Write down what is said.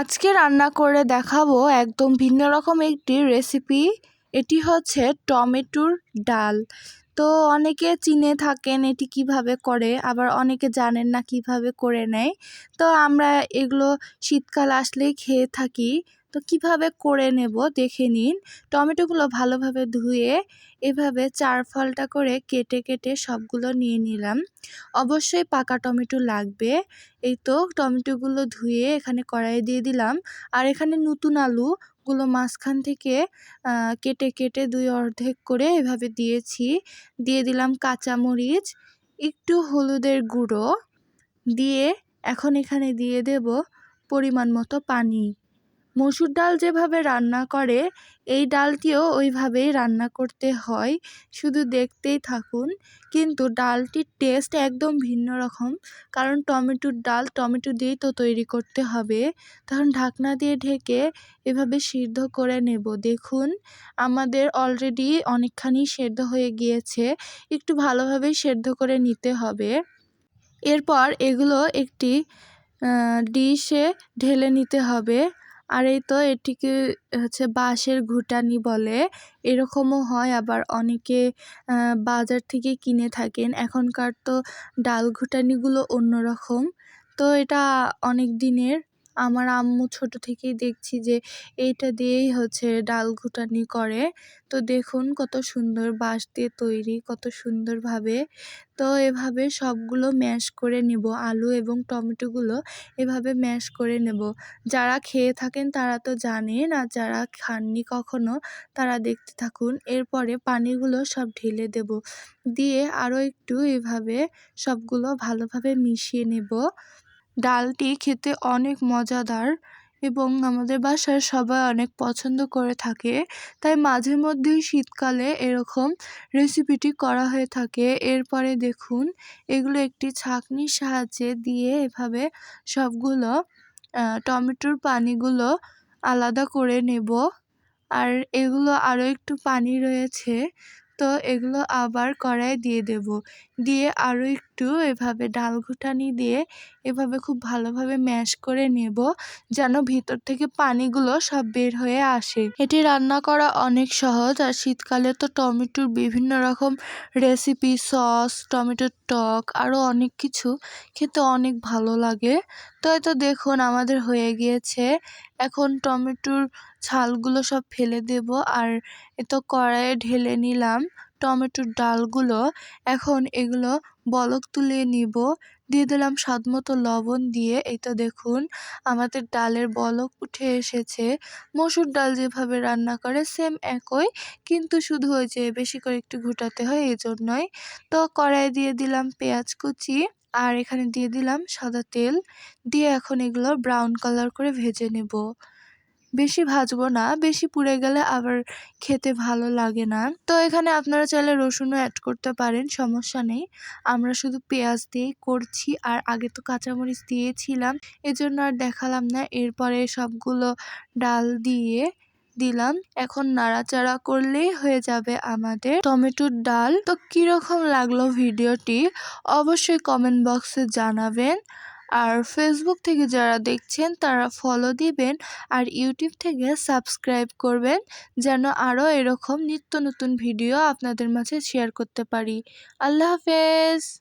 আজকে রান্না করে দেখাবো একদম ভিন্ন রকম একটি রেসিপি এটি হচ্ছে টমেটোর ডাল। তো অনেকে চিনে থাকেন এটি কীভাবে করে, আবার অনেকে জানেন না কীভাবে করে নেয়। তো আমরা এগুলো শীতকাল আসলেই খেয়ে থাকি। তো কীভাবে করে নেব দেখে নিন। টমেটোগুলো ভালোভাবে ধুয়ে এভাবে চার ফলটা করে কেটে কেটে সবগুলো নিয়ে নিলাম। অবশ্যই পাকা টমেটো লাগবে। এই তো টমেটোগুলো ধুয়ে এখানে কড়াইয়ে দিয়ে দিলাম। আর এখানে নতুন আলুগুলো মাঝখান থেকে কেটে কেটে দুই অর্ধেক করে এভাবে দিয়েছি। দিয়ে দিলাম কাঁচামরিচ, একটু হলুদের গুঁড়ো। দিয়ে এখন এখানে দিয়ে দেব পরিমাণ মতো পানি। মসুর ডাল যেভাবে রান্না করে, এই ডালটিও ওইভাবেই রান্না করতে হয়। শুধু দেখতেই থাকুন, কিন্তু ডালটির টেস্ট একদম ভিন্ন রকম। কারণ টমেটোর ডাল, টমেটো দিয়েই তো তৈরি করতে হবে। তখন ঢাকনা দিয়ে ঢেকে এভাবে সিদ্ধ করে নেব। দেখুন, আমাদের অলরেডি অনেকখানি সেদ্ধ হয়ে গিয়েছে। একটু ভালোভাবেই সেদ্ধ করে নিতে হবে। এরপর এগুলো একটি ডিশে ঢেলে নিতে হবে। আর এই তো এটিকে হচ্ছে বাঁশের ঘুটানি বলে। এরকমও হয়, আবার অনেকে বাজার থেকে কিনে থাকেন। এখনকার তো ডাল ঘুটানিগুলো অন্যরকম। তো এটা অনেক দিনের আমার আম্মু ছোট থেকেই দেখছি যে এইটা দিয়েই হচ্ছে ডাল ঘুটানি করে। তো দেখুন কত সুন্দর বাঁশ দিয়ে তৈরি, কত সুন্দরভাবে। তো এভাবে সবগুলো ম্যাশ করে নেব, আলু এবং টমেটোগুলো এভাবে ম্যাশ করে নেব। যারা খেয়ে থাকেন তারা তো জানেন আর যারা খাননি কখনো তারা দেখতে থাকুন। এরপরে পানিগুলো সব ঢেলে দেব। দিয়ে আরও একটু এভাবে সবগুলো ভালোভাবে মিশিয়ে নেব। ডালটি খেতে অনেক মজাদার এবং আমাদের বাসায় সবাই অনেক পছন্দ করে থাকে। তাই মাঝে মধ্যেই শীতকালে এরকম রেসিপিটি করা হয়ে থাকে। এরপরে দেখুন, এগুলো একটি ছাঁকনির সাহায্যে দিয়ে এভাবে সবগুলো টমেটোর পানিগুলো আলাদা করে নেব। আর এগুলো আরও একটু পানি রয়েছে, তো এগুলো আবার কড়াই দিয়ে দেব। দিয়ে আরও একটু এভাবে ডাল ঘুটানি দিয়ে এভাবে খুব ভালোভাবে ম্যাশ করে নেব, যেন ভিতর থেকে পানিগুলো সব বের হয়ে আসে। এটি রান্না করা অনেক সহজ, আর শীতকালে তো টমেটোর বিভিন্ন রকম রেসিপি সস টমেটোর টক আরও অনেক কিছু খেতে অনেক ভালো লাগে। তো তো দেখুন আমাদের হয়ে গিয়েছে। এখন টমেটোর ছালগুলো সব ফেলে দেব, আর এ তো কড়াইয়ে ঢেলে নিলাম। টমেটোর ডালগুলো এখন এগুলো বলক তুলিয়ে নিব। দিয়ে দিলাম স্বাদ মতো লবণ দিয়ে, এই তো দেখুন আমাদের ডালের বলক উঠে এসেছে। মসুর ডাল যেভাবে রান্না করে সেম একই, কিন্তু শুধু ওই যে বেশি করে একটু ঘুটাতে হয় এই জন্যই তো কড়াই দিয়ে দিলাম পেঁয়াজ কুচি, আর এখানে দিয়ে দিলাম সাদা তেল। দিয়ে এখন এগুলো ব্রাউন কালার করে ভেজে নেব। বেশি ভাজবো না, বেশি পুড়ে গেলে আবার খেতে ভালো লাগে না। তো এখানে আপনারা চাইলে রসুনও অ্যাড করতে পারেন, সমস্যা নেই। আমরা শুধু পেঁয়াজ দিয়েই করছি আর আগে তো কাঁচামরিচ দিয়েছিলাম, এজন্য আর দেখালাম না। এরপরে সবগুলো ডাল দিয়ে দিলাম। এখন নাড়াচাড়া করলেই হয়ে যাবে আমাদের টমেটোর ডাল। তো কীরকম লাগল ভিডিওটি? অবশ্যই কমেন্ট বক্সে জানাবেন। আর ফেসবুক থেকে যারা দেখছেন, তারা ফলো দিবেন আর ইউটিউব থেকে সাবস্ক্রাইব করবেন, যেন আরও এরকম নিত্য নতুন ভিডিও আপনাদের মাঝে শেয়ার করতে পারি। আল্লাহ হাফেজ!